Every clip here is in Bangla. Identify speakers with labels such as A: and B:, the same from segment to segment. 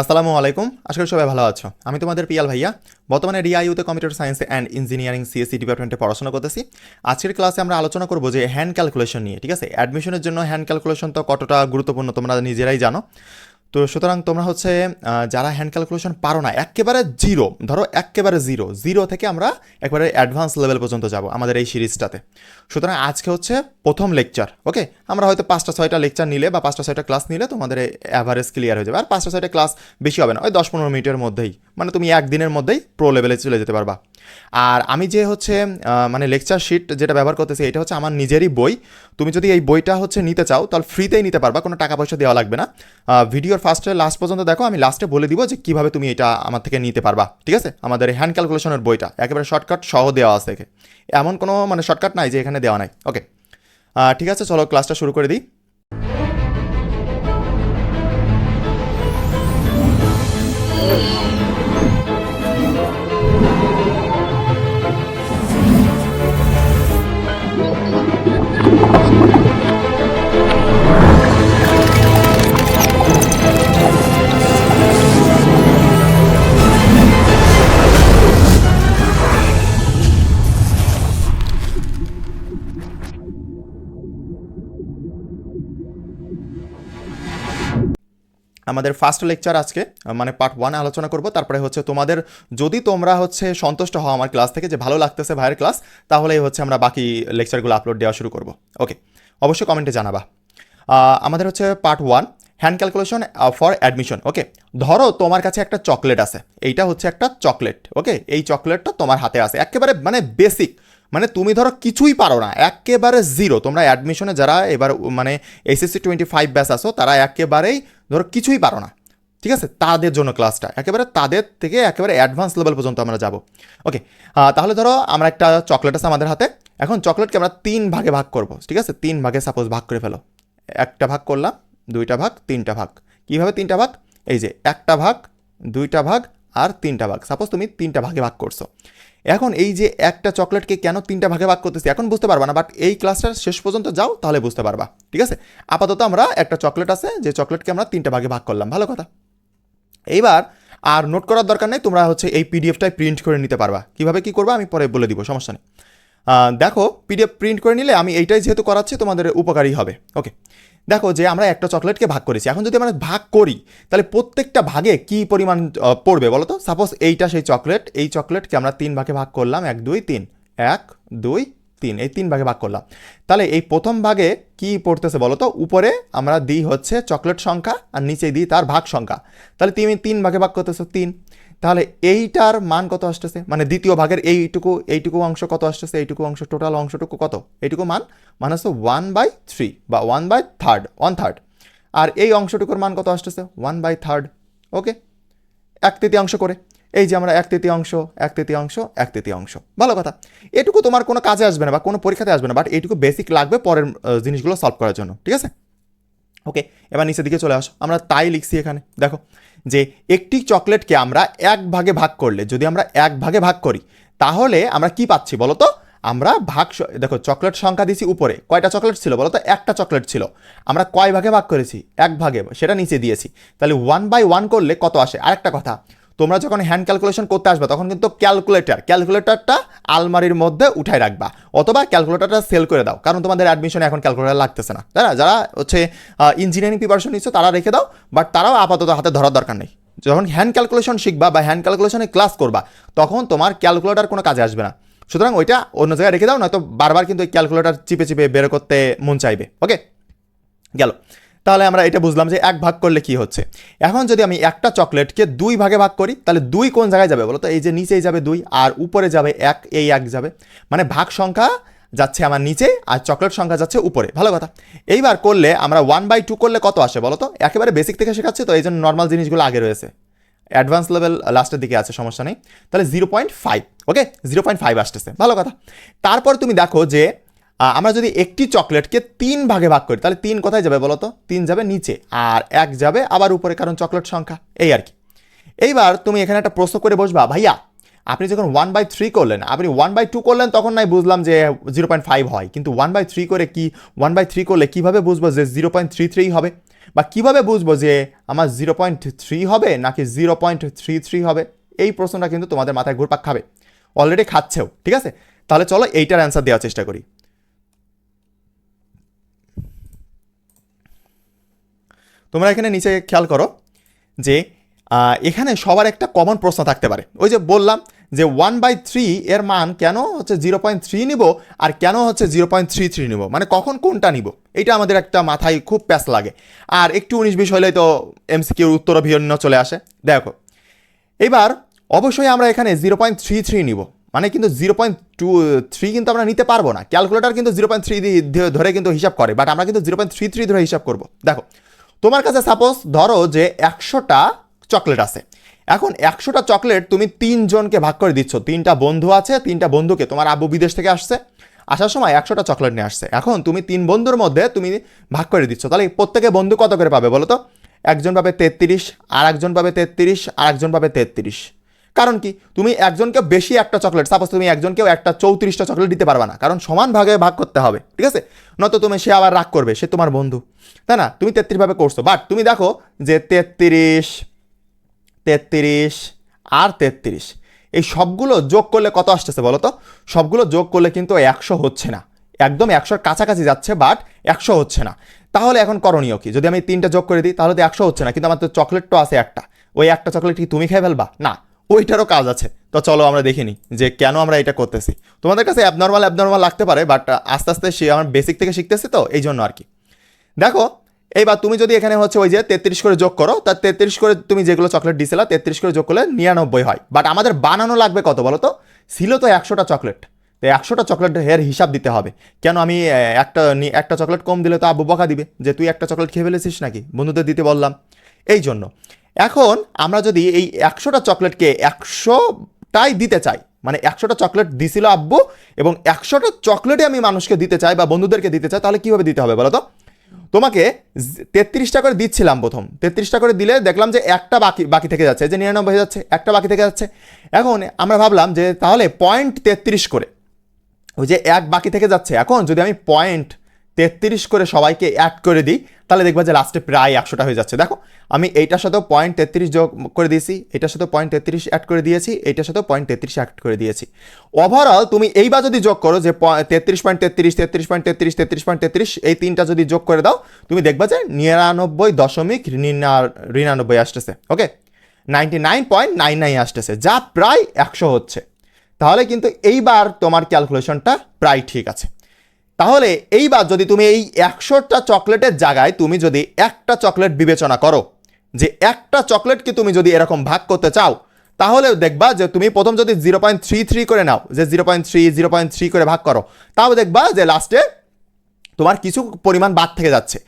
A: আসসালামু আলাইকুম। আশা করি সবাই ভালো আছো। আমি তোমাদের পিয়াল ভাইয়া। বর্তমানে ডিআইউতে computer science and engineering CSC ডিপার্টমেন্টে পড়াশোনা করতেছি। আজকের ক্লাসে আমরা আলোচনা করব যে হ্যান্ড ক্যালকুলেশন নিয়ে, ঠিক আছে? অ্যাডমিশনের জন্য হ্যান্ড ক্যালকুলেশন তো কতটা গুরুত্বপূর্ণ তোমরা নিজেরাই জানো। তো সুতরাং তোমরা হচ্ছে যারা হ্যান্ড ক্যালকুলেশন পারো না, একেবারে জিরো ধরো একেবারে জিরো জিরো থেকে আমরা একবারে অ্যাডভান্স লেভেল পর্যন্ত যাব আমাদের এই সিরিজটাতে। সুতরাং আজকে হচ্ছে প্রথম লেকচার ওকে আমরা হয়তো পাঁচটা ছয়টা লেকচার নিলে বা পাঁচটা ছয়টা ক্লাস নিলে তোমাদের অ্যাভারেজ ক্লিয়ার হয়ে যাবে। আর পাঁচটা ছয়টা ক্লাস বেশি হবে না, ওই দশ পনেরো মিনিটের মধ্যেই। মানে তুমি একদিনের মধ্যেই প্রো লেভেলে চলে যেতে পারবা। আর আমি যে হচ্ছে মানে লেকচার শিট যেটা ব্যবহার করতেছি, এটা হচ্ছে আমার নিজেরই বই। তুমি যদি এই বইটা হচ্ছে নিতে চাও, তাহলে ফ্রিতেই নিতে পারবা, কোনো টাকা পয়সা দেওয়া লাগবে না। ভিডিওর ফার্স্টে লাস্ট পর্যন্ত দেখো, আমি লাস্টে বলে দিব যে কীভাবে তুমি এটা আমার থেকে নিতে পারবা, ঠিক আছে? আমাদের হ্যান্ড ক্যালকুলেশনের বইটা, একেবারে শর্টকাট সহ দেওয়া আছে এমন কোনো মানে শর্টকাট নাই যে এখানে দেওয়া নাই। ওকে ঠিক আছে, চলো ক্লাসটা শুরু করে দিই। আমাদের ফার্স্ট লেকচার আজকে মানে পার্ট ওয়ান আলোচনা করব। তারপরে হচ্ছে তোমাদের, যদি তোমরা হচ্ছে সন্তুষ্ট হও আমার ক্লাস থেকে যে ভালো লাগতেছে ভাইয়ের ক্লাস তাহলেই হচ্ছে আমরা বাকি লেকচারগুলো আপলোড দেওয়া শুরু করব। ওকে অবশ্যই কমেন্টে জানাবা। আমাদের হচ্ছে part one hand calculation for admission okay ধরো তোমার কাছে একটা চকলেট আছে। এইটা হচ্ছে একটা চকলেট ওকে এই চকলেটটা তোমার হাতে আছে। একেবারে মানে বেসিক মানে তুমি ধরো কিছুই পারো না, একেবারে জিরো তোমরা অ্যাডমিশনে যারা এবার মানে এসএসসি টোয়েন্টি ফাইভ ব্যাস আসো তারা একেবারেই ধরো কিছুই পারো না। ঠিক আছে? তাদের জন্য ক্লাসটা একেবারে তাদের থেকে একেবারে অ্যাডভান্স লেভেল পর্যন্ত আমরা যাব। ওকে তাহলে ধরো আমরা একটা চকলেট আছে আমাদের হাতে। এখন চকলেটকে আমরা তিন ভাগে ভাগ করব, ঠিক আছে? তিন ভাগে সাপোজ ভাগ করে ফেলো। একটা ভাগ করলাম, দুইটা ভাগ, তিনটা ভাগ। কীভাবে তিনটা ভাগ? এই যে একটা ভাগ, দুইটা ভাগ আর তিনটা ভাগ। সাপোজ তুমি তিনটা ভাগে ভাগ করছ। এখন এই যে একটা চকলেটকে কেন তিনটা ভাগে ভাগ করতেছি, এখন বুঝতে পারবা না বাট এই ক্লাসটা শেষ পর্যন্ত যাও, তাহলে বুঝতে পারবা, ঠিক আছে? আপাতত আমরা একটা চকলেট আছে, যে চকলেটকে আমরা তিনটা ভাগে ভাগ করলাম, ভালো কথা। এইবার আর নোট করার দরকার নেই, তোমরা হচ্ছে এই পিডিএফটাই প্রিন্ট করে নিতে পারবা। কীভাবে কি করবা আমি পরে বলে দিব, সমস্যা নেই। দেখো পিডিএফ প্রিন্ট করে নিলে আমি এইটাই যেহেতু করাচ্ছি, তোমাদের উপকারী হবে ওকে দেখো যে আমরা একটা চকলেটকে ভাগ করেছি। এখন যদি আমরা ভাগ করি, তাহলে প্রত্যেকটা ভাগে কি পরিমাণ পড়বে বলো তো? সাপোজ এইটা সেই চকলেট, এই চকলেটকে আমরা তিন ভাগে ভাগ করলাম, এক, দুই, তিন। এক, দুই, তিন। এই তিন ভাগে ভাগ করলাম। তাহলে এই প্রথম ভাগে কি পড়তেছে বলো তো? উপরে আমরা দিই হচ্ছে চকলেট সংখ্যা, আর নিচে দিই তার ভাগ সংখ্যা। তাহলে তুমি তিন ভাগে ভাগ করতেছো তিন। তাহলে এইটার মান কত আসতেছে? মানে দ্বিতীয় ভাগের এইটুকু এইটুকু অংশ কত আসতেছে? এইটুকু অংশ টোটাল অংশটুকু কত? এইটুকু মান মানে হচ্ছে ওয়ান বাই থ্রি বা one by third one third আর এই অংশটুকুর মান কত আসতেছে? ওয়ান বাই থার্ড ওকে এক তৃতীয়াংশ করে। এই যে আমরা এক তৃতীয়াংশ এক তৃতীয়াংশ এক তৃতীয়াংশ ভালো কথা। এটুকু তোমার কোনো কাজে আসবে না বা কোনো পরীক্ষাতে আসবে না বাট এইটুকু বেসিক লাগবে পরের জিনিসগুলো সলভ করার জন্য, ঠিক আছে? ওকে এবার নিচের দিকে চলে আসো। আমরা তাই লিখছি এখানে। দেখো যে একটি চকলেটকে আমরা এক ভাগে ভাগ করলে, যদি আমরা এক ভাগে ভাগ করি, তাহলে আমরা কি পাচ্ছি বলো তো আমরা ভাগ দেখো, চকলেট সংখ্যা দিয়েছি উপরে। কয়টা চকলেট ছিল বলো তো একটা চকলেট ছিল। আমরা কয় ভাগে ভাগ করেছি? এক ভাগে। সেটা নিচে দিয়েছি। তাহলে ওয়ান বাই ওয়ান করলে কত আসে? আরেকটা কথা। তোমরা যখন হ্যান্ড ক্যালকুলেশন করতে আসবে, তখন কিন্তু ক্যালকুলেটর ক্যালকুলেটরটা আলমারির মধ্যে উঠায় রাখবা। অথবা ক্যালকুলেটরটা সেল করে দাও, কারণ তোমাদের অ্যাডমিশনে এখন ক্যালকুলেটর লাগতেছে না। তাই না? যারা হচ্ছে ইঞ্জিনিয়ারিং প্রিপারেশন নিচ্ছ, তারা রেখে দাও বাট তারাও আপাতত হাতে ধরার দরকার নেই। যখন হ্যান্ড ক্যালকুলেশন শিখবা বা হ্যান্ড ক্যালকুলেশনে ক্লাস করবা, তখন তোমার ক্যালকুলেটর কোনো কাজে আসবে না। সুতরাং ওইটা অন্য জায়গায় রেখে দাও, নয়তো বারবার কিন্তু ক্যালকুলেটর চিপে চিপে বের করতে মন চাইবে। ওকে গেল। তাহলে আমরা এটা বুঝলাম যে এক ভাগ করলে কি হচ্ছে? এখন যদি আমি একটা চকলেটকে দুই ভাগে ভাগ করি, তাহলে দুই কোন জায়গায় যাবে বলো তো এই যে নিচেই যাবে দুই, আর উপরে যাবে এক, এই এক যাবে। মানে ভাগ সংখ্যা যাচ্ছে আমার নিচে, আর চকলেট সংখ্যা যাচ্ছে উপরে। ভালো কথা। এইবার করলে আমরা ওয়ান বাই টু করলে কত আসে বলো তো একেবারে বেসিক থেকে শেখাচ্ছি তো এই জন্য নর্মাল জিনিসগুলো আগে রয়েছে। অ্যাডভান্স লেভেল লাস্টের দিকে আছে, সমস্যা নেই। তাহলে zero point five okay zero point five আসতেছে। ভালো কথা। তারপর তুমি দেখো যে আমরা যদি একটি চকলেটকে তিন ভাগে ভাগ করি, তাহলে তিন কোথায় যাবে বলো তো তিন যাবে নিচে, আর এক যাবে আবার উপরে, কারণ চকলেট সংখ্যা, এই আর কি। এইবার তুমি এখানে একটা প্রশ্ন করে বসবা, ভাইয়া, আপনি যখন ওয়ান বাই থ্রি করলেন, আপনি ওয়ান বাই টু করলেন, তখন নাই বুঝলাম যে জিরো পয়েন্ট ফাইভ হয়, কিন্তু ওয়ান বাই থ্রি করে কি ওয়ান বাই থ্রি করলে কীভাবে বুঝব যে জিরো পয়েন্ট থ্রি থ্রি হবে? বা কীভাবে বুঝব যে আমার জিরো পয়েন্ট থ্রি হবে নাকি জিরো পয়েন্ট থ্রি থ্রি হবে? এই প্রশ্নটা কিন্তু তোমাদের মাথায় ঘুরপাক খাবে। অলরেডি খাচ্ছেও, ঠিক আছে? তাহলে চলো এইটার অ্যান্সার দেওয়ার চেষ্টা করি। তোমরা এখানে নিচে খেয়াল করো যে এখানে সবার একটা কমন প্রশ্ন থাকতে পারে। ওই যে বললাম যে ওয়ান বাই থ্রি এর মান কেন হচ্ছে জিরো পয়েন্ট থ্রি নিব আর কেন হচ্ছে জিরো পয়েন্ট থ্রি থ্রি নিব? মানে কখন কোনটা নিব? এটা আমাদের একটা মাথায় খুব প্যাস লাগে। আর একটু উনিশ বিশ হলেই তো এমসিকিউর উত্তর ভিন্ন চলে আসে। দেখো, এবার অবশ্যই আমরা এখানে জিরো পয়েন্ট থ্রি থ্রি নিব। মানে কিন্তু জিরো পয়েন্ট টু থ্রি কিন্তু আমরা নিতে পারব না। ক্যালকুলেটার কিন্তু জিরো পয়েন্ট থ্রি ধরে কিন্তু হিসাব করে বাট আমরা কিন্তু জিরো পয়েন্ট থ্রি থ্রি ধরে হিসাব করব। দেখো তোমার কাছে সাপোজ ধরো যে একশোটা চকলেট আছে। এখন একশোটা চকলেট তুমি তিনজনকে ভাগ করে দিচ্ছ। তিনটা বন্ধু আছে, তিনটা বন্ধুকে তোমার আব্বু বিদেশ থেকে আসছে। আসার সময় একশোটা চকলেট নিয়ে আসছে। এখন তুমি তিন বন্ধুর মধ্যে তুমি ভাগ করে দিচ্ছ। তাহলে প্রত্যেকে বন্ধু কত করে পাবে বলো তো? একজন পাবে তেত্রিশ আর একজন পাবে তেত্রিশ আর একজন পাবে তেত্রিশ। কারণ কি? তুমি একজনকে বেশি একটা চকলেট সাপোজ তুমি একজনকেও একটা চৌত্রিশটা চকলেট দিতে পারবে না। কারণ সমান ভাগে ভাগ করতে হবে, ঠিক আছে? নয়তো তুমি সে আবার রাগ করবে, সে তোমার বন্ধু। তাই না? তুমি তেত্রিশ ভাবে করছ। বাট তুমি দেখো যে তেত্রিশ তেত্রিশ আর তেত্রিশ, এই সবগুলো যোগ করলে কত আসতেছে বলো তো? সবগুলো যোগ করলে কিন্তু একশো হচ্ছে না। একদম একশোর কাছাকাছি যাচ্ছে বাট একশো হচ্ছে না। তাহলে এখন করণীয় কি? যদি আমি তিনটা যোগ করে দিই, তাহলে তো একশো হচ্ছে না। কিন্তু আমার তো চকলেট তো আছে একটা। ওই একটা চকলেট কি তুমি খেয়ে ফেলবা? না। ওইটারও কাজ আছে। তো চলো আমরা দেখিনি যে কেন আমরা এটা করতেছি। তোমাদের কাছে অ্যাবনর্মাল অ্যাবনর্মাল লাগতে পারে বাট আস্তে আস্তে সে আমার বেসিক থেকে শিখতেছি তো এই জন্য আর কি। দেখো, এইবার তুমি যদি এখানে হচ্ছে ওই যে তেত্রিশ করে যোগ করো তার তেত্রিশ করে তুমি যেগুলো চকলেট দিছিলা, তেত্রিশ করে যোগ করলে নিরানব্বই হয়। বাট আমাদের বানানো লাগবে কত বলো তো? ছিল তো একশোটা চকলেট তো একশোটা চকলেট এর হিসাব দিতে হবে। কেন আমি একটা একটা চকলেট কম দিলে তো আব্বু বকা দিবে, যে তুই একটা চকলেট খেয়ে ফেলেছিস নাকি? বন্ধুদের দিতে বললাম। এই জন্য এখন আমরা যদি এই একশোটা চকলেটকে একশোটাই দিতে চাই মানে একশোটা চকলেট দিছিল আব্বু এবং একশোটা চকলেটই আমি মানুষকে দিতে চাই বা বন্ধুদেরকে দিতে চাই, তাহলে কীভাবে দিতে হবে বলো তো? তোমাকে তেত্রিশটা করে দিচ্ছিলাম প্রথম। তেত্রিশটা করে দিলে দেখলাম যে একটা বাকি বাকি থেকে যাচ্ছে যে নিরানব্বই হয়ে যাচ্ছে, একটা বাকি থেকে যাচ্ছে। এখন আমরা ভাবলাম যে তাহলে পয়েন্ট তেত্রিশ করে, ওই যে এক বাকি থেকে যাচ্ছে। এখন যদি আমি পয়েন্ট তেত্রিশ করে সবাইকে অ্যাড করে দিই, তাহলে দেখবা যে লাস্টে প্রায় একশোটা হয়ে যাচ্ছে। দেখো, আমি এইটার সাথেও পয়েন্ট তেত্রিশ যোগ করে দিয়েছি এটার সাথেও পয়েন্ট তেত্রিশ অ্যাড করে দিয়েছি, এইটার সাথেও পয়েন্ট তেত্রিশ অ্যাড করে দিয়েছি। ওভারঅল তুমি এইবার যদি যোগ করো যে তেত্রিশ পয়েন্ট তেত্রিশ তেত্রিশ পয়েন্ট তেত্রিশ তেত্রিশ পয়েন্ট তেত্রিশ, এই তিনটা যদি যোগ করে দাও, তুমি দেখবা যে নিরানব্বই দশমিক নিরানব্বই আসতেছে okay ninety nine point nine nine আসতেছে, যা প্রায় একশো হচ্ছে। তাহলে কিন্তু এইবার তোমার ক্যালকুলেশনটা প্রায় ঠিক আছে। তাহলে এইবার যদি তুমি এই একশোটা চকলেটের জায়গায় তুমি যদি একটা চকলেট বিবেচনা করো, যে একটা চকলেটকে তুমি যদি এরকম ভাগ করতে চাও, তাহলে দেখবা যে তুমি প্রথম যদি জিরো পয়েন্ট থ্রি থ্রি করে নাও, যে zero point three, zero point three করে ভাগ করো, তাও দেখবা যে লাস্টে তোমার কিছু পরিমাণ বাদ থেকে যাচ্ছে।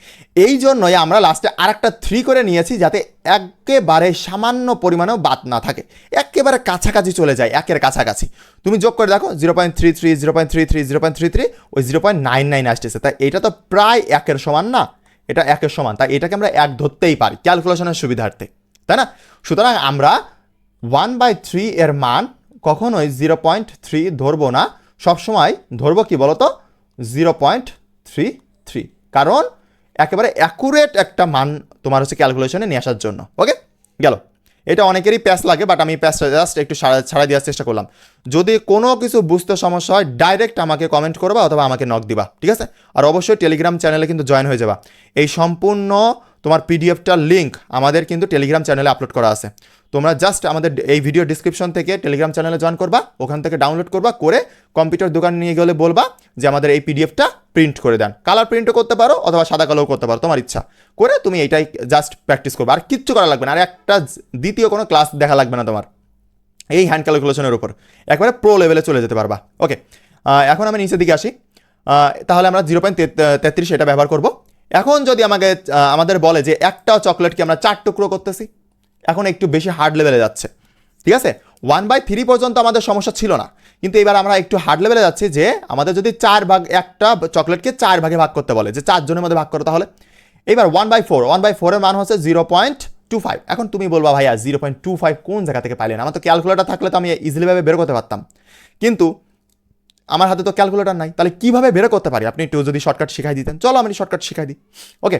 A: এই জন্যই আমরা লাস্টে আর একটা থ্রি করে নিয়েছি যাতে একেবারে সামান্য পরিমাণেও বাদ না থাকে। একেবারে কাছাকাছি চলে যায়, একের কাছাকাছি। তুমি যোগ করে দেখো zero point three three zero point three three zero point three three ওই জিরো পয়েন্ট নাইন নাইন আসতেছে। তাই এটা তো প্রায় একের সমান না, এটা একের সমান। তাই এটাকে আমরা এক ধরতেই পারি ক্যালকুলেশনের সুবিধার্থে, তাই না? সুতরাং আমরা ওয়ান বাই থ্রি এর মান কখনোই জিরো পয়েন্ট থ্রি ধরবো না, সবসময় ধরবো কি বলতো? জিরো পয়েন্ট থ্রি থ্রি কারণ একেবারে অ্যাকুরেট একটা মান তোমার হচ্ছে ক্যালকুলেশনে নিয়ে আসার জন্য। ওকে গেল। এটা অনেকেরই প্যাস লাগে বাট আমি প্যাসটা জাস্ট একটু ছাড়া দেওয়ার চেষ্টা করলাম। যদি কোনো কিছু বুঝতে সমস্যা হয় ডাইরেক্ট আমাকে কমেন্ট করবা অথবা আমাকে নক দিবা। ঠিক আছে? আর অবশ্যই টেলিগ্রাম চ্যানেলে কিন্তু জয়েন হয়ে যাবা। এই সম্পূর্ণ তোমার পিডিএফটার লিঙ্ক আমাদের কিন্তু টেলিগ্রাম চ্যানেলে আপলোড করা আছে। তোমরা জাস্ট আমাদের এই ভিডিও ডিসক্রিপশন থেকে টেলিগ্রাম চ্যানেলে জয়েন করবা, ওখান থেকে ডাউনলোড করবা, করে কম্পিউটার দোকানে নিয়ে গেলে বলবা যে আমাদের এই পিডিএফটা প্রিন্ট করে দেন। কালার প্রিন্টও করতে পারো অথবা সাদা কালোও করতে পারো, তোমার ইচ্ছা। করে তুমি এটাই জাস্ট প্র্যাকটিস করবে। আর কিচ্ছু করা লাগবে না, আর একটা দ্বিতীয় কোনো ক্লাস দেখা লাগবে না তোমার। এই হ্যান্ড ক্যালকুলেশনের উপর। একবারে প্রো লেভেলে চলে যেতে পারবা। ওকে এখন আমি নিচের দিকে আসি। তাহলে আমরা জিরো পয়েন্ট তেত্রিশ এটা ব্যবহার করব। এখন যদি আমাকে আমাদের বলে যে একটা চকলেটকে আমরা চার টুকরো করতেছি? এখন একটু বেশি হার্ড লেভেলে যাচ্ছে। ঠিক আছে? ওয়ান বাই থ্রি পর্যন্ত আমাদের সমস্যা ছিল না। কিন্তু এবার আমরা একটু হার্ড লেভেলে যাচ্ছি যে আমাদের যদি চার ভাগ একটা চকলেটকে চার ভাগে ভাগ করতে বলে, যে চারজনের মধ্যে ভাগ করো তাহলে। এবার one by four one by ফোরের মান হচ্ছে জিরো পয়েন্ট টু ফাইভ এখন তুমি বলবা, ভাইয়া জিরো পয়েন্ট টু ফাইভ কোন জায়গা থেকে পাইলেন? আমার তো ক্যালকুলেটার থাকলে তো আমি ইজিলিভাবে বের করতে পারতাম। কিন্তু আমার হাতে তো ক্যালকুলেটার নাই। তাহলে কীভাবে বের করতে পারি? আপনি একটু যদি শর্টকাট শিখাই দিতেন। চলো, আমি শর্টকাট শিখাই দিই। ওকে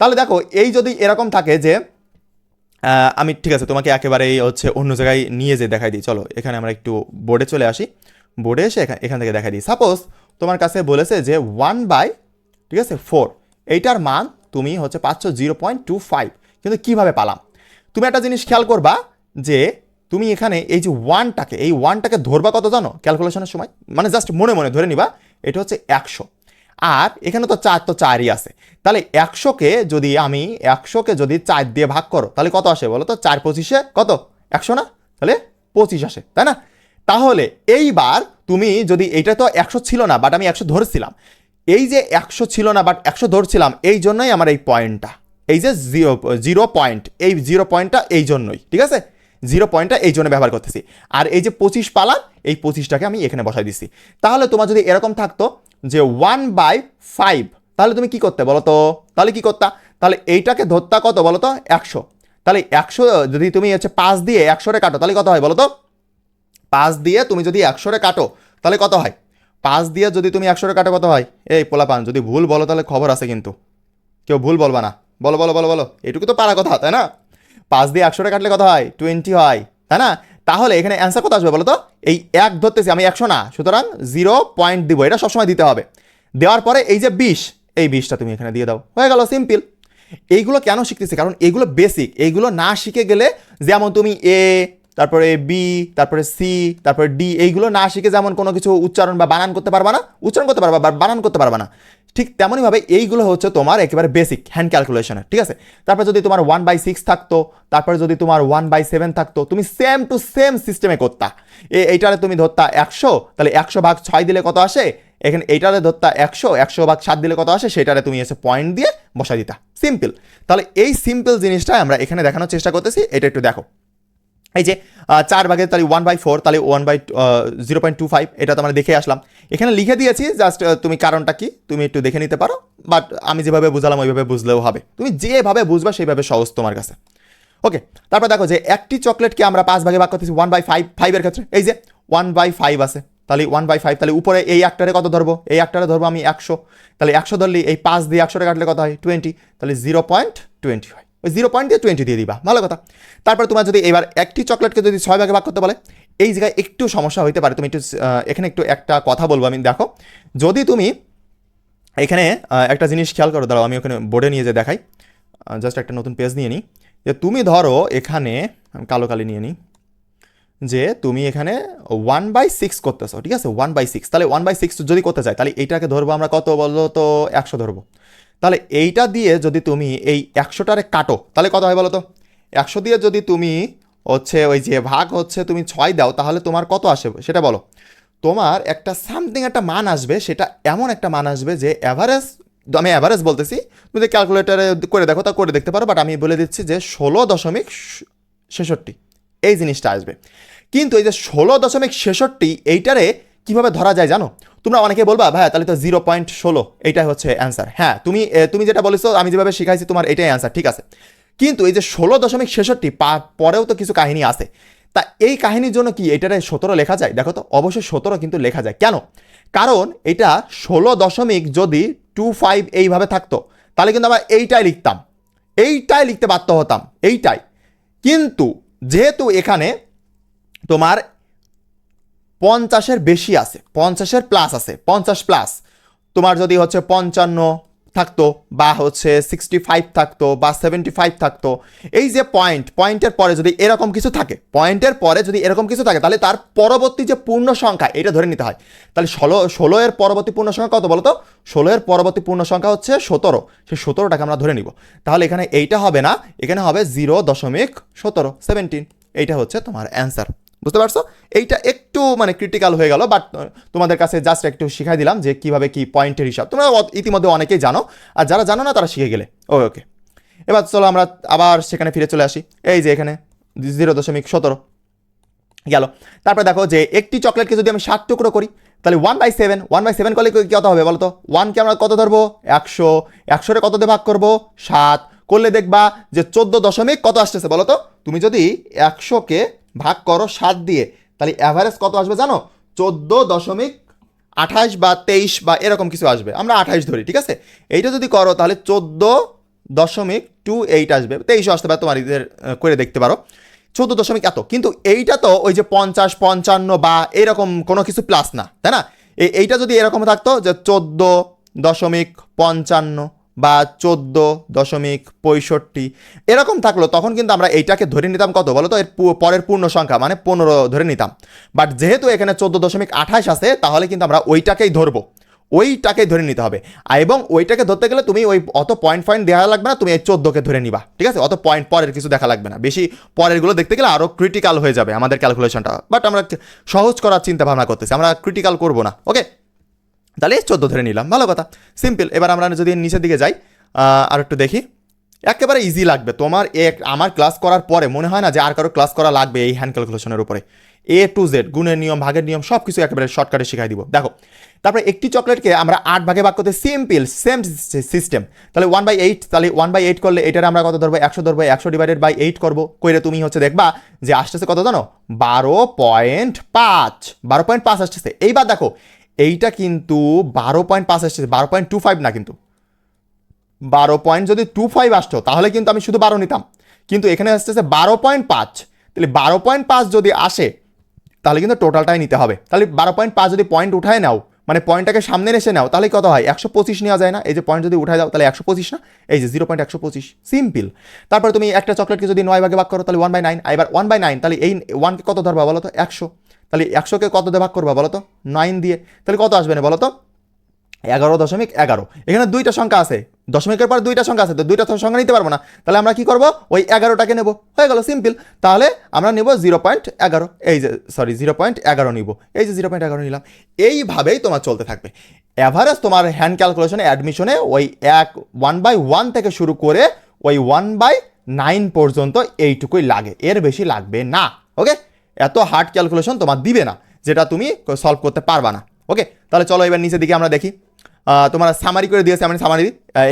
A: তাহলে দেখো, এই যদি এরকম থাকে যে আমি, ঠিক আছে, তোমাকে একেবারেই হচ্ছে অন্য জায়গায় নিয়ে যে দেখাই দিই। চলো, এখানে আমরা একটু বোর্ডে চলে আসি। বোর্ডে এসে এখা- এখান থেকে দেখাই দিই। সাপোজ তোমার কাছে বলেছে যে ওয়ান বাই ঠিক আছে ফোর এইটার মান তুমি হচ্ছে পাচ্ছ জিরো পয়েন্ট টু ফাইভ কিন্তু কীভাবে পালাম? তুমি একটা জিনিস খেয়াল করবা যে তুমি এখানে এই যে ওয়ানটাকে এই ওয়ানটাকে ধরবা কত জানো? ক্যালকুলেশনের সময়? মানে জাস্ট মনে মনে ধরে নিবা, এটা হচ্ছে একশো। আর এখানে তো চার, তো চারই আছে। তাহলে একশোকে যদি আমি একশোকে যদি চার দিয়ে ভাগ করো, তাহলে কত আসে বলো তো? চার পঁচিশে কত? একশো না? তাহলে পঁচিশ আসে, তাই না? তাহলে এইবার তুমি যদি, এইটা তো একশো ছিল না বাট আমি একশো ধরছিলাম। এই যে একশো ছিল না বাট একশো ধরছিলাম, এই জন্যই আমার এই পয়েন্টটা এই যে জিরো জিরো পয়েন্ট এই জিরো পয়েন্টটা এই জন্যই, ঠিক আছে? জিরো পয়েন্টটা এই জন্য ব্যবহার করতেছি। আর এই যে পঁচিশ পালা, এই পঁচিশটাকে আমি এখানে বসাই দিচ্ছি। তাহলে তোমার যদি এরকম থাকতো যে ওয়ান বাই ফাইভ তাহলে তুমি কি করতে বলো তো তাহলে কি করতা? তাহলে এইটাকে ধরতা কত বলো তো একশো। তাহলে একশো, যদি তুমি হচ্ছে পাঁচ দিয়ে একশোরে কাটো, তাহলে কত হয় বলো তো পাঁচ দিয়ে তুমি যদি একশোরে কাটো, তাহলে কত হয়? পাঁচ দিয়ে যদি তুমি একশোরে কাটো, কত হয়? এই পোলাপান, যদি ভুল বলো তাহলে খবর আছে কিন্তু। কেউ ভুল বলবা না। বলো বলো বলো বলো। এটুকু তো পারা কথা, তাই না? পাঁচ দিয়ে একশোটা কাটলে কত হয়? টোয়েন্টি হয়। তাই না? তাহলে এখানে অ্যান্সার কত আসবে বলো তো এই এক ধরতেছি, আমি একশো না, সুতরাং জিরো পয়েন্ট দিব। এটা সবসময় দিতে হবে। দেওয়ার পরে এই যে বিশ, এই বিশটা তুমি এখানে দিয়ে দাও। হয়ে গেল সিম্পল এইগুলো কেন শিখতেছি? কারণ এগুলো বেসিক এইগুলো না শিখে গেলে যেমন তুমি এ তারপরে বি তারপরে সি তারপরে ডি এইগুলো না শিখে যেমন কোনো কিছু উচ্চারণ বা বানান করতে পারবা না, উচ্চারণ করতে পারবা বা বানান করতে পারবা না। ঠিক তেমনইভাবে এইগুলো হচ্ছে তোমার একেবারে বেসিক হ্যান্ড ক্যালকুলেশনের ঠিক আছে? তারপর যদি তোমার ওয়ান বাই সিক্স থাকতো, তারপরে যদি তোমার ওয়ান বাই সেভেন থাকতো, তুমি সেম টু সেম সিস্টেমে করতা। এ, এইটারে তুমি ধরতা একশো, তাহলে একশো ভাগ ছয় দিলে কত আসে? এখানে এইটারে ধরতা একশো একশো ভাগ সাত দিলে কত আসে? সেটারে তুমি এসে পয়েন্ট দিয়ে বসাই দিতা। সিম্পল তাহলে এই সিম্পল জিনিসটা আমরা এখানে দেখানোর চেষ্টা করতেছি, এটা একটু দেখো। এই যে চার ভাগের তাহলে ওয়ান বাই ফোর তাহলে one by zero point two five এটা তো আমরা দেখে আসলাম। এখানে লিখে দিয়েছি জাস্ট তুমি কারণটা কি, তুমি একটু দেখে নিতে পারো বাট আমি যেভাবে বুঝালাম, ওইভাবে বুঝলেও হবে। তুমি যেভাবে বুঝবা, সেইভাবে সহজ তোমার কাছে। ওকে তারপর দেখো যে, একটি চকলেটকে আমরা পাঁচ ভাগে ভাগ করতেছি ওয়ান বাই ফাইভ ফাইভের ক্ষেত্রে? এই যে ওয়ান বাই ফাইভ আছে, তাহলে ওয়ান বাই ফাইভ তাহলে উপরে এই একটারে কত ধরবো? এই একটারে ধরবো আমি একশো, তাহলে একশো ধরলি এই পাঁচ দিয়ে একশোটা কাটলে কত হয়? টোয়েন্টি তাহলে জিরো পয়েন্ট টোয়েন্টি হয় ওই জিরো পয়েন্ট দিয়ে টোয়েন্টি দিয়ে দিবা। ভালো কথা। তারপর তোমার যদি এবার একটি চকলেটকে যদি ছয় ভাগে ভাগ করতে বলে, এই জায়গায় একটু সমস্যা হইতে পারে। তুমি একটু এখানে একটু একটা কথা বলব আমি। দেখো, যদি তুমি এখানে একটা জিনিস খেয়াল করো, দাঁড়াও, আমি ওখানে বোর্ডে নিয়ে যে দেখাই। জাস্ট একটা নতুন পেজ নিয়ে নিই। যে তুমি ধরো এখানে কালো কালি নিয়ে নিই, যে তুমি এখানে ওয়ান বাই সিক্স করতেছো, ঠিক আছে? ওয়ান বাই সিক্স তাহলে ওয়ান বাই সিক্স যদি করতে চাই, তাহলে এইটাকে ধরবো আমরা কত বলো তো একশো ধরবো। তাহলে এইটা দিয়ে যদি তুমি এই একশোটারে কাটো, তাহলে কত হয় বলো তো? একশো দিয়ে যদি তুমি হচ্ছে ওই যে ভাগ হচ্ছে তুমি ছয় দাও, তাহলে তোমার কত আসে? সেটা বলো। তোমার একটা সামথিং একটা মান আসবে, সেটা এমন একটা মান আসবে যে অ্যাভারেজ আমি অ্যাভারেজ বলতেছি, তুমি যদি ক্যালকুলেটারে করে দেখো, তা করে দেখতে পারো বাট আমি বলে দিচ্ছি যে ষোলো দশমিক ছেষট্টি, এই জিনিসটা আসবে। কিন্তু এই যে ষোলো দশমিক ছেষট্টি, এইটারে কীভাবে ধরা যায় জানো? তোমরা অনেকে বলবা, ভাই, তাহলে তো জিরো পয়েন্ট ষোলো এইটাই হচ্ছে অ্যান্সার হ্যাঁ তুমি তুমি যেটা বলেছ, আমি যেভাবে শিখাইছি, তোমার এটাই অ্যান্সার ঠিক আছে? কিন্তু এই যে ষোলো দশমিক ছেষট্টি পরেও তো কিছু কাহিনী আছে। তা এই কাহিনীর জন্য কি এটারে সতেরো লেখা যায়? দেখো তো, অবশ্যই সতেরো কিন্তু লেখা যায়। কেন? কারণ এটা ষোলো দশমিক যদি টু ফাইভ এইভাবে থাকতো, তাহলে কিন্তু আমরা এইটাই লিখতাম। এইটাই লিখতে বাধ্য হতাম, এইটাই। কিন্তু যেহেতু এখানে তোমার পঞ্চাশের বেশি আছে, পঞ্চাশের প্লাস আছে, পঞ্চাশ প্লাস তোমার যদি হচ্ছে পঞ্চান্ন থাকতো, বা হচ্ছে সিক্সটি ফাইভ থাকতো, বা সেভেন্টি ফাইভ থাকতো, এই যে পয়েন্ট পয়েন্টের পরে যদি এরকম কিছু থাকে পয়েন্টের পরে যদি এরকম কিছু থাকে, তাহলে তার পরবর্তী যে পূর্ণ সংখ্যা, এটা ধরে নিতে হয়। তাহলে ষোলো ষোলো এর পরবর্তী পূর্ণ সংখ্যা কত বলো তো ষোলো এর পরবর্তী পূর্ণ সংখ্যা হচ্ছে সতেরো। সেই সতেরোটাকে আমরা ধরে নিব। তাহলে এখানে এইটা হবে না, এখানে হবে জিরো দশমিক সতেরো সেভেন্টিন এইটা হচ্ছে তোমার অ্যান্সার বুঝতে পারছ? এইটা একটু মানে ক্রিটিক্যাল হয়ে গেল বাট তোমাদের কাছে জাস্ট একটু শিখাই দিলাম যে কীভাবে কি পয়েন্টের হিসাব। তোমরা ইতিমধ্যে অনেকেই জানো, আর যারা জানো না, তারা শিখে গেলে। ওকে ওকে এবার চলো আমরা আবার সেখানে ফিরে চলে আসি। এই যে এখানে জিরো দশমিক সতেরো গেল। তারপরে দেখো যে একটি চকলেটকে যদি আমি ষাট টুকরো করি, তাহলে one by seven one by seven করলে কত হবে বলো তো? ওয়ানকে আমরা কত ধরবো? একশো। একশোরে কত দিয়ে ভাগ করব? সাত। করলে দেখবা যে চোদ্দ দশমিক কত আসতেছে বলো তো? তুমি যদি একশোকে ভাগ করো সাত দিয়ে। তাহলে অ্যাভারেজ কত আসবে জানো? চোদ্দ দশমিক আঠাশ বা তেইশ বা এরকম কিছু আসবে। আমরা আঠাশ ধরি ঠিক আছে? এইটা যদি করো তাহলে চোদ্দ দশমিক টু এইট আসবে। তেইশও আসতে পারে তোমার আহ, করে দেখতে পারো। চোদ্দ দশমিক এত। কিন্তু এইটা তো ওই যে পঞ্চাশ পঞ্চান্ন বা এরকম কোনো কিছু প্লাস না তাই না? এই এইটা যদি এরকম থাকতো যে চোদ্দ দশমিক পঞ্চান্ন বা চোদ্দ দশমিক পঁয়ষট্টি, এরকম থাকল, তখন কিন্তু আমরা এইটাকে ধরে নিতাম কত বলো তো এর পরের পূর্ণ সংখ্যা মানে পনেরো ধরে নিতাম। বাট যেহেতু এখানে চোদ্দ দশমিক আঠাশ আছে, তাহলে কিন্তু আমরা ওইটাকেই ধরবো। ওইটাকে ধরে নিতে হবে। এবং ওইটাকে ধরতে গেলে তুমি ওই অত পয়েন্ট পয়েন্ট দেওয়া লাগবে না, তুমি এই চোদ্দোকে ধরে নিবা, ঠিক আছে? অত পয়েন্ট পরের কিছু দেখা লাগবে না। বেশি পরেরগুলো দেখতে গেলে আরও ক্রিটিক্যাল হয়ে যাবে আমাদের ক্যালকুলেশনটা বাট আমরা সহজ করার চিন্তা ভাবনা করতেছি, আমরা ক্রিটিক্যাল করব না ওকে তাহলে চোদ্দ ধরে নিলাম, ভালো কথা। সিম্পল এবার আমরা যদি নিচের দিকে যাই আর একটু দেখি। একেবারে ইজি লাগবে। তোমার এক আমার ক্লাস করার পরে মনে হয় না যে আর কারও ক্লাস করা লাগবে এই হ্যান্ড ক্যালকুলেশনের উপরে। এ টু জেড গুণের নিয়ম, ভাগের নিয়ম সব কিছু একেবারে শর্টকাটে শিখাই দিব। দেখো, তারপরে একটি চকলেটকে আমরা আট ভাগে ভাগ করতে সিম্পল সেম সিস্টেম তাহলে ওয়ান বাই এইট তাহলে ওয়ান বাই এইট করলে এটার আমরা কত ধরবো? একশো ধরবো, একশো ডিভাইডেড বাই এইট করব। কইরে তুমি হচ্ছে দেখবা যে আসতেছে কত জানো? বারো পয়েন্ট পাঁচ। বারো পয়েন্ট পাঁচ আসতেছে। এইবার দেখো এইটা কিন্তু বারো পয়েন্ট পাঁচ আসতেছে বারো পয়েন্ট টু ফাইভ না কিন্তু। বারো পয়েন্ট যদি টু ফাইভ আসতো, তাহলে কিন্তু আমি শুধু বারো নিতাম। কিন্তু এখানে আসতেছে বারো পয়েন্ট পাঁচ। তাহলে বারো পয়েন্ট পাঁচ যদি আসে, তাহলে কিন্তু টোটালটাই নিতে হবে। তাহলে বারো পয়েন্ট পাঁচ যদি পয়েন্ট উঠায় নাও মানে পয়েন্টটাকে সামনে এসে নাও, তাহলে কত হয়? একশো পঁচিশ নেওয়া যায় না। এই যে পয়েন্ট যদি উঠায় দাও, তাহলে একশো পঁচিশ না? এই যে জিরো পয়েন্ট একশো পঁচিশ। সিম্পল তারপরে তুমি একটা চকলেটকে যদি নয় ভাগে ভাগ করো, তাহলে ওয়ান বাই নাইন এবার ওয়ান বাই নাইন তাহলে এই ওয়ানকে কত ধরবা বলো তো? একশো। তাহলে একশোকে কত দিয়ে ভাগ করবা বলো তো? নাইন দিয়ে। তাহলে কত আসবে না বলো তো? এগারো দশমিক এগারো। এখানে দুইটা সংখ্যা আছে। দশমিকের পর দুইটা সংখ্যা আছে, তো দুইটা সংখ্যা নিতে পারব না। তাহলে আমরা কি করব? ওই এগারোটাকে নেব। হয়ে গেল সিম্পল তাহলে আমরা নেব জিরো পয়েন্ট এগারো। এই যে সরি জিরো পয়েন্ট এগারো নিব। এই যে জিরো পয়েন্ট এগারো নিলাম। এইভাবেই তোমার চলতে থাকবে। অ্যাভারেজ তোমার হ্যান্ড ক্যালকুলেশনে অ্যাডমিশনে ওই এক ওয়ান বাই ওয়ান থেকে শুরু করে ওই ওয়ান বাই নাইন পর্যন্ত এইটুকুই লাগে। এর বেশি লাগবে না। ওকে এত হার্ড ক্যালকুলেশন তোমার দিবে না, যেটা তুমি সলভ করতে পারবা না। ওকে তাহলে চলো এবার নিচের দিকে আমরা দেখি। তোমার সামারি করে দিয়েছে, আমি সামারি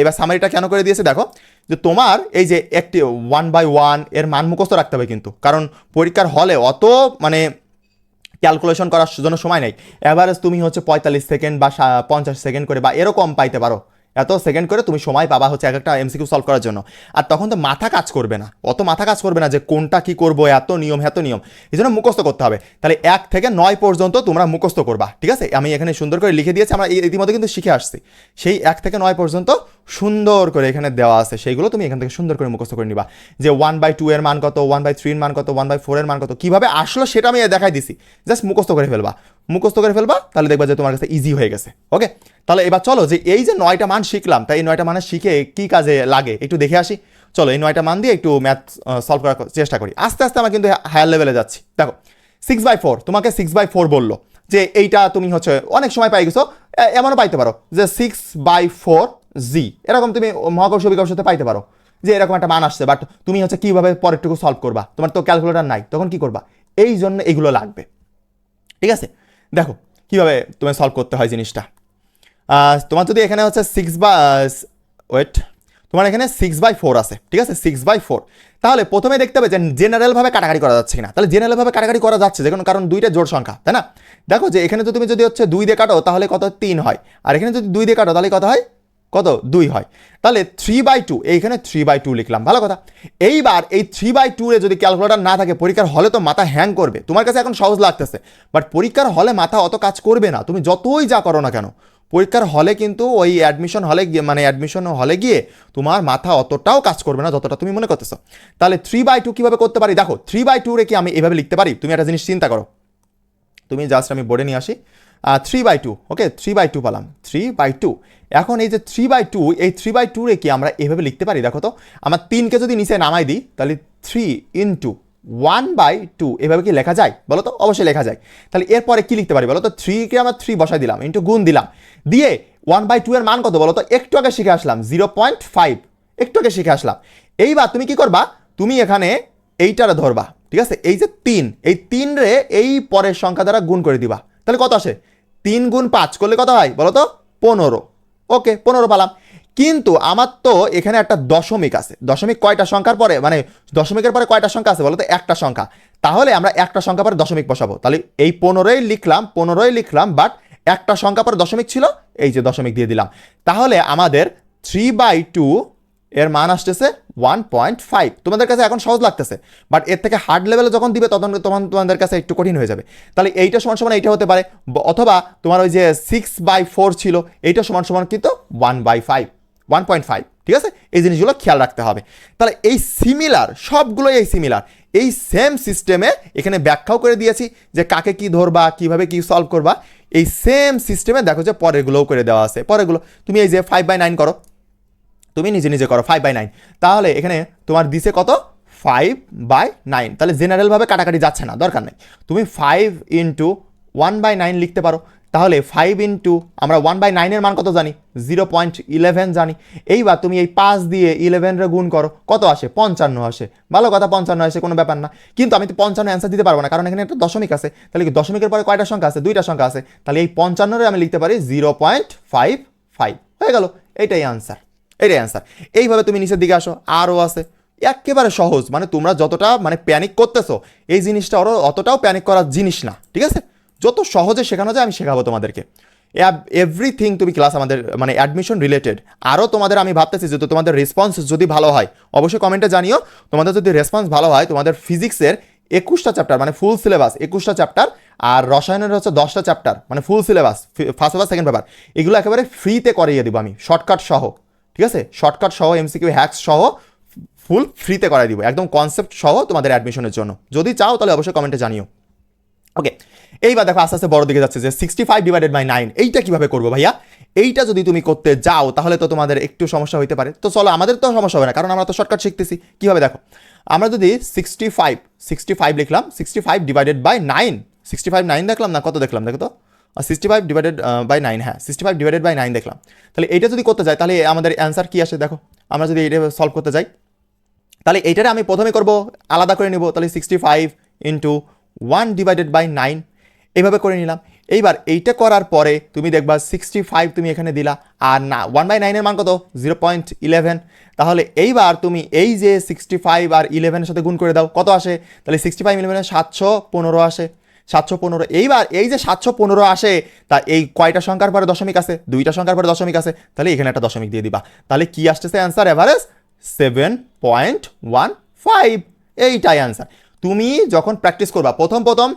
A: এবার সামারিটা কেন করে দিয়েছে দেখো, যে তোমার এই যে একটি ওয়ান বাই ওয়ানের মান মুখস্থ রাখতে হবে কিন্তু। কারণ পরীক্ষার হলে অত মানে ক্যালকুলেশন করার জন্য সময় নেই। অ্যাভারেজ তুমি হচ্ছে পঁয়তাল্লিশ সেকেন্ড বা পঞ্চাশ সেকেন্ড করে বা এরকম পাইতে পারো। এত সেকেন্ড করে তুমি সময় পাবা হচ্ছে এক একটা এমসিকিউ সলভ করার জন্য। আর তখন তো মাথা কাজ করবে না। অত মাথা কাজ করবে না যে কোনটা কি করব, এত নিয়ম এত নিয়ম। এই জন্য মুখস্থ করতে হবে। তাহলে এক থেকে নয় পর্যন্ত তোমরা মুখস্থ করবা, ঠিক আছে? আমি এখানে সুন্দর করে লিখে দিয়েছি, আমরা ইতিমধ্যে কিন্তু শিখে আসছি। সেই এক থেকে নয় পর্যন্ত সুন্দর করে এখানে দেওয়া আছে। সেইগুলো তুমি এখান থেকে সুন্দর করে মুখস্থ করে নিবা। যে ওয়ান বাই টু এর মান কত ওয়ান বাই থ্রি এর মান কত ওয়ান বাই ফোর এর মান কত, কীভাবে আসলো সেটা আমি দেখাই দিছি। জাস্ট মুখস্থ করে ফেলবা। মুখস্থ করে ফেলবা, তাহলে দেখবা যে তোমার কাছে ইজি হয়ে গেছে। ওকে তাহলে এবার চলো যে এই যে নয়টা মান শিখলাম তাই এই নয়টা মানে শিখে কি কাজে লাগে? একটু দেখে আসি। চলো এই নয়টা মান দিয়ে একটু ম্যাথ সলভ করার চেষ্টা করি। আস্তে আস্তে আমরা কিন্তু হায়ার লেভেলে যাচ্ছি। দেখো সিক্স বাই ফোর তোমাকে সিক্স বাই ফোর বলল যে এইটা তুমি হচ্ছে অনেক সময় পাই গেছো এমনও পাইতে পারো যে সিক্স বাই ফোর জি এরকম তুমি মহাকর্ষ বিকর্ষতে পাইতে পারো যে এরকম একটা মান আসছে। বাট তুমি হচ্ছে কীভাবে পরেরটুকু সলভ করবা? তোমার তো ক্যালকুলেটার নাই, তখন কি করবা? এই জন্য এগুলো লাগবে। ঠিক আছে? দেখো, কীভাবে তুমি সলভ করতে হয় জিনিসটা। তোমার যদি এখানে হচ্ছে সিক্স বা ওয়েট তোমার এখানে সিক্স বাই ফোর আছে, ঠিক আছে? সিক্স বাই ফোর তাহলে প্রথমে দেখতে হবে যে জেনারেলভাবে কাটাকাটি করা যাচ্ছে কিনা। তাহলে জেনারেলভাবে কাটাকাটি করা যাচ্ছে, যে কোনো কারণ দুইটা জোড় সংখ্যা, তাই না? দেখো যে এখানে তো তুমি যদি হচ্ছে দুই দিয়ে কাটো, তাহলে কত? তিন হয়। আর এখানে যদি দুই দিয়ে কাটো, তাহলে কত হয়? কত? দুই হয়। তাহলে থ্রি বাই টু এইখানে থ্রি বাই টু লিখলাম, ভালো কথা। এইবার এই থ্রি বাই টু এ যদি ক্যালকুলেটার না থাকে, পরীক্ষার হলে তো মাথা হ্যাং করবে। তোমার কাছে এখন সহজ লাগতেছে বাট পরীক্ষার হলে মাথা অত কাজ করবে না। তুমি যতই যা করো না কেন পরীক্ষার হলে কিন্তু ওই অ্যাডমিশন হলে গিয়ে মানে অ্যাডমিশন হলে গিয়ে তোমার মাথা অতটাও কাজ করবে না যতটা তুমি মনে করতেছো। তাহলে থ্রি বাই টু কীভাবে করতে পারি? দেখো থ্রি বাই টু রে কি আমি এভাবে লিখতে পারি? তুমি একটা জিনিস চিন্তা করো। তুমি জাস্ট আমি বোর্ডে নিয়ে আসি। Three by two okay three by two পালাম। থ্রি বাই টু এখন এই যে থ্রি বাই টু এই থ্রি বাই টু রে কি আমরা এভাবে লিখতে পারি? দেখো তো, আমার তিনকে যদি নিচে নামাই দিই, তাহলে three into one by two এভাবে কি লেখা যায়? বলো তো, অবশ্যই লেখা যায়। তাহলে এরপরে কি লিখতে পারি? বলো তো থ্রিকে আমরা থ্রি বসাই দিলাম ইন্টু গুণ দিলাম। দিয়ে ওয়ান বাই টু এর মান কত? বলো তো, একটু আগে শিখে আসলাম জিরো পয়েন্ট ফাইভ একটু আগে শিখে আসলাম। এইবার তুমি কি করবা? তুমি এখানে এইটারে ধরবা, ঠিক আছে? এই যে তিন, এই তিন রে এই পরের সংখ্যা দ্বারা গুণ করে দিবা। তাহলে কত আসে? তিন গুণ পাঁচ, করলে কত হয়? বলো তো, পনেরো। ওকে, পনেরো পালাম। কিন্তু আমার তো এখানে একটা দশমিক আছে। দশমিক কয়টা সংখ্যার পরে মানে দশমিকের পরে কয়টা সংখ্যা আছে বলো তো একটা সংখ্যা। তাহলে আমরা একটা সংখ্যা পরে দশমিক বসাবো। তাহলে এই পনেরোই লিখলাম পনেরোই লিখলাম বাট একটা সংখ্যা পরে দশমিক ছিল, এই যে দশমিক দিয়ে দিলাম। তাহলে আমাদের থ্রি বাই টু এর মান আসতেছে ওয়ান পয়েন্ট ফাইভ তোমাদের কাছে এখন সহজ লাগতেছে বাট এর থেকে হার্ড লেভেলে যখন দিবে, তখন তখন তোমাদের কাছে একটু কঠিন হয়ে যাবে। তাহলে এইটা সমান সমান এইটা হতে পারে, অথবা তোমার ওই যে সিক্স বাই ফোর ছিল, এইটা সমান সমান কিন্তু one by five one point five ঠিক আছে? এই জিনিসগুলো খেয়াল রাখতে হবে। তাহলে এই সিমিলার সবগুলোই এই সিমিলার এই সেম সিস্টেমে এখানে ব্যাখ্যাও করে দিয়েছি যে কাকে কি ধরবা, কীভাবে কি সলভ করবা। এই সেম সিস্টেমে দেখো যে পরেরগুলোও করে দেওয়া আছে। পরেরগুলো, তুমি এই যে ফাইভ বাই নাইন করো। তুমি নিজে নিজে করো ফাইভ বাই নাইন তাহলে এখানে তোমার দিছে কত? ফাইভ বাই নাইন তাহলে জেনারেলভাবে কাটাকাটি যাচ্ছে না, দরকার নেই। তুমি five into one by nine লিখতে পারো। তাহলে ফাইভ ইন্টু আমরা ওয়ান বাই নাইনের মান কত জানি? জিরো পয়েন্ট ইলেভেন জানি। এইবার তুমি এই পাঁচ দিয়ে ইলেভেনরে গুণ করো, কত আসে? পঞ্চান্ন আসে। ভালো কথা, পঞ্চান্ন আসে, কোনো ব্যাপার না। কিন্তু আমি তো পঞ্চান্ন অ্যান্সার দিতে পারব না, কারণ এখানে একটা দশমিক আছে। তাহলে কি দশমিকের পরে কয়টা সংখ্যা আছে? দুইটা সংখ্যা আছে। তাহলে এই পঞ্চান্নরে আমি লিখতে পারি জিরো পয়েন্ট ফাইভ ফাইভ হয়ে গেল। এটাই আনসার এটাই অ্যান্সার এইভাবে তুমি নিচের দিকে আসো, আরও আছে। একেবারে সহজ। মানে তোমরা যতটা মানে প্যানিক করতেছো, এই জিনিসটা ওরও অতটাও প্যানিক করার জিনিস না। ঠিক আছে? যত সহজে শেখানো যায় আমি শেখাবো তোমাদেরকে। এভরিথিং তুমি ক্লাস আমাদের মানে অ্যাডমিশন রিলেটেড আরও তোমাদের আমি ভাবতেছি যে তোমাদের রেসপন্স যদি ভালো হয়, অবশ্যই কমেন্টে জানিও। তোমাদের যদি রেসপন্স ভালো হয়, তোমাদের ফিজিক্সের একুশটা চ্যাপ্টার মানে ফুল সিলেবাস একুশটা চ্যাপ্টার আর রসায়নের হচ্ছে দশটা চ্যাপ্টার মানে full syllabus first paper second paper এগুলো একেবারে ফ্রিতে করিয়ে দিব আমি শর্টকাট সহ, ঠিক আছে? শর্টকাট সহ এমসিকিউ হ্যাক্স সহ ফুল ফ্রিতে করাই দিব, একদম কনসেপ্ট সহ তোমাদের অ্যাডমিশনের জন্য। যদি চাও তাহলে অবশ্যই কমেন্টে জানিও। ওকে এইবার দেখো আস্তে আস্তে বড় দিকে যাচ্ছে যে sixty five divided by nine এইটা কীভাবে করব ভাইয়া? এইটা যদি তুমি করতে যাও, তাহলে তো তোমাদের একটু সমস্যা হইতে পারে। তো চলো, আমাদের তো সমস্যা হবে না, কারণ আমরা তো শর্টকাট শিখতেছি। কীভাবে দেখো? আমরা যদি সিক্সটি ফাইভ সিক্সটি ফাইভ লিখলাম sixty five divided by nine sixty five nine দেখলাম না, কত দেখলাম দেখো তো? Sixty five divided by nine হ্যাঁ sixty five divided by nine দেখলাম। তাহলে এইটা যদি করতে যাই, তাহলে আমাদের অ্যান্সার কী আসে দেখো? আমরা যদি এটা সলভ করতে যাই, তাহলে এইটারে আমি প্রথমে করব, আলাদা করে নিব, তাহলে sixty five into one divided by nine এইভাবে করে নিলাম। এইবার এইটা করার পরে তুমি দেখবা সিক্সটি ফাইভ তুমি এখানে দিলা, আর না ওয়ান বাই নাইনের মান কত? জিরো পয়েন্ট ইলেভেন তাহলে এইবার তুমি এই যে সিক্সটি ফাইভ আর ইলেভেনের সাথে গুণ করে দাও, কত আসে? তাহলে সিক্সটি ফাইভ ইলেভেনের সাতশো পনেরো আসে। সাতশো পনেরো, এইবার এই যে সাতশো পনেরো আসে, তা এই কয়টা সংখ্যার পরে দশমিক আছে? দুইটা সংখ্যার পরে দশমিক আছে। তাহলে এখানে একটা দশমিক দিয়ে দিবা। তাহলে কি আসতেছে answer average seven point one five এইটাই অ্যান্সার তুমি যখন প্র্যাকটিস করবা, প্রথম প্রথম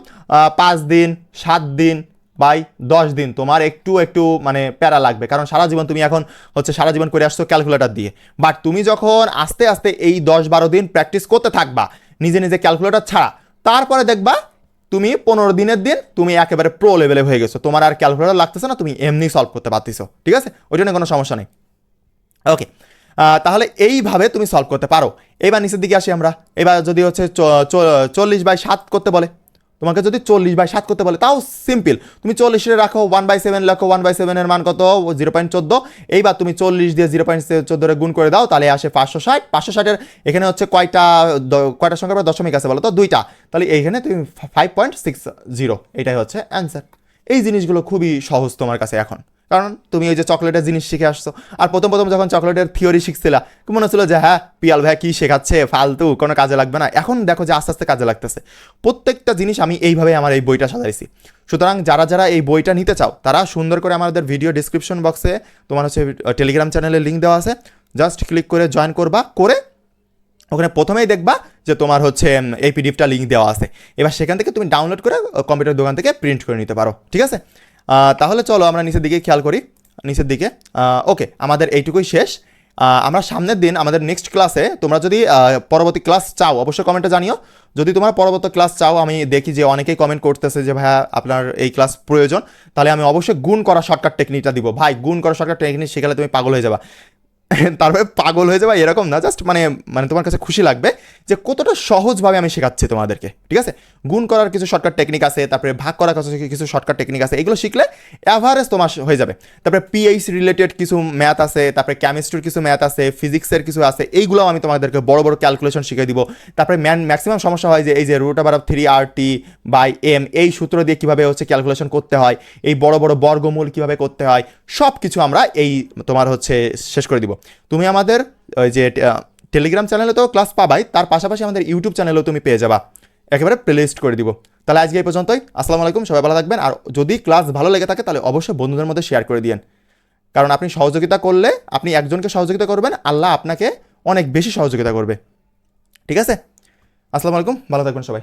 A: পাঁচ দিন, সাত দিন বাই দশ দিন তোমার একটু একটু মানে প্যারা লাগবে। কারণ সারা জীবন তুমি এখন হচ্ছে সারা জীবন করে আসছো ক্যালকুলেটর দিয়ে। বাট তুমি যখন আস্তে আস্তে এই দশ বারো দিন প্র্যাকটিস করতে থাকবা, নিজে নিজে ক্যালকুলেটর ছাড়া, তারপরে দেখবা তুমি পনেরো দিনের দিন তুমি একেবারে প্রো লেভেলে হয়ে গেছো। তোমার আর ক্যালকুলেটর লাগতেছে না, তুমি এমনি সলভ করতে পারতেছো। ঠিক আছে? ওই জন্য কোনো সমস্যা নেই। ওকে তাহলে এইভাবে তুমি সলভ করতে পারো। এবার নিচের দিকে আসি আমরা। এবার যদি হচ্ছে চল্লিশ বাই সাত করতে বলে, তোমাকে যদি চল্লিশ বাই সাত করতে বলে, তাও সিম্পল তুমি চল্লিশে রাখো ওয়ান বাই সেভেন রাখো ওয়ান বাই সেভেনের মান কত? জিরো পয়েন্ট চোদ্দ। এইবার তুমি চল্লিশ দিয়ে জিরো পয়েন্ট চোদ্দোরে গুণ করে দাও, তাহলে আসে পাঁচশো ষাট। পাঁচশো ষাটের এখানে হচ্ছে কয়টা কয়টা সংখ্যা দশমিক আছে বলো তো, দুইটা। তাহলে এইখানে তুমি ফাইভ পয়েন্ট সিক্স জিরো এটাই হচ্ছে অ্যান্সার এই জিনিসগুলো খুবই সহজ তোমার কাছে এখন। কারণ তুমি ওই যে চকলেটের জিনিস শিখে আসছো। আর প্রথম প্রথম যখন চকলেটের থিওরি শিখছিলা, মনে হচ্ছিল যে হ্যাঁ পিয়াল ভাই কী শেখাচ্ছে? ফালতু, কোনো কাজে লাগবে না। এখন দেখো যে আস্তে আস্তে কাজে লাগতেছে। প্রত্যেকটা জিনিস আমি এইভাবে আমার এই বইটা সাজাইছি। সুতরাং যারা যারা এই বইটা নিতে চাও, তারা সুন্দর করে আমাদের ভিডিও ডিসক্রিপশন বক্সে তোমার হচ্ছে টেলিগ্রাম চ্যানেলের লিঙ্ক দেওয়া আছে। জাস্ট ক্লিক করে জয়েন করবা, করে ওখানে প্রথমেই দেখবা যে তোমার হচ্ছে এই পিডিএফটা লিঙ্ক দেওয়া আছে। এবার সেখান থেকে তুমি ডাউনলোড করে কম্পিউটার দোকান থেকে প্রিন্ট করে নিতে পারো। ঠিক আছে? তাহলে চলো আমরা নিচের দিকে খেয়াল করি। নিচের দিকে। ওকে আমাদের এইটুকুই শেষ। আমরা সামনের দিন আমাদের নেক্সট ক্লাসে তোমরা যদি পরবর্তী ক্লাস চাও, অবশ্যই কমেন্টে জানিও। যদি তোমার পরবর্তী ক্লাস চাও, আমি দেখি যে অনেকেই কমেন্ট করতেছে যে, ভাইয়া, আপনার এই ক্লাস প্রয়োজন। তাহলে আমি অবশ্যই গুণ করা শর্টকাট টেকনিকটা দিব। ভাই, গুণ করা শর্টকাট টেকনিক শেখালে তুমি পাগল হয়ে যাবা। তারপরে পাগল হয়ে যাবে, এরকম না জাস্ট মানে মানে তোমার কাছে খুশি লাগবে যে কতটা সহজভাবে আমি শেখাচ্ছি তোমাদেরকে, ঠিক আছে? গুণ করার কিছু শর্টকাট টেকনিক আছে, তারপরে ভাগ করার কিছু কিছু শর্টকাট টেকনিক আছে, এগুলো শিখলে অ্যাভারেজ তোমার হয়ে যাবে। তারপরে পিএইচ রিলেটেড কিছু ম্যাথ আছে, তারপরে কেমিস্ট্রির কিছু ম্যাথ আছে ফিজিক্সের কিছু আছে এইগুলো আমি তোমাদেরকে বড় বড় ক্যালকুলেশন শিখিয়ে দিব। তারপরে ম্যান ম্যাক্সিমাম সমস্যা হয় যে, এই যে রুট আবার three R T by M এই সূত্র দিয়ে কীভাবে হচ্ছে ক্যালকুলেশন করতে হয়, এই বড় বড় বর্গমূল কীভাবে করতে হয় সব কিছু আমরা এই তোমার হচ্ছে শেষ করে দিব। তুমি আমাদের, ওই যে টেলিগ্রাম চ্যানেলে তো ক্লাস পাবাই, তার পাশাপাশি আমাদের ইউটিউব চ্যানেলেও তুমি পেয়ে যাবা। একেবারে প্লেলিস্ট করে দিব। তাহলে আজকে এই পর্যন্তই। আসসালামু আলাইকুম, সবাই ভালো থাকবেন। আর যদি ক্লাস ভালো লেগে থাকে, তাহলে অবশ্যই বন্ধুদের মধ্যে শেয়ার করে দিয়েন। কারণ আপনি সহযোগিতা করলে, আপনি একজনকে সহযোগিতা করবেন, আল্লাহ আপনাকে অনেক বেশি সহযোগিতা করবে। ঠিক আছে? আসসালামু আলাইকুম, ভালো থাকবেন সবাই।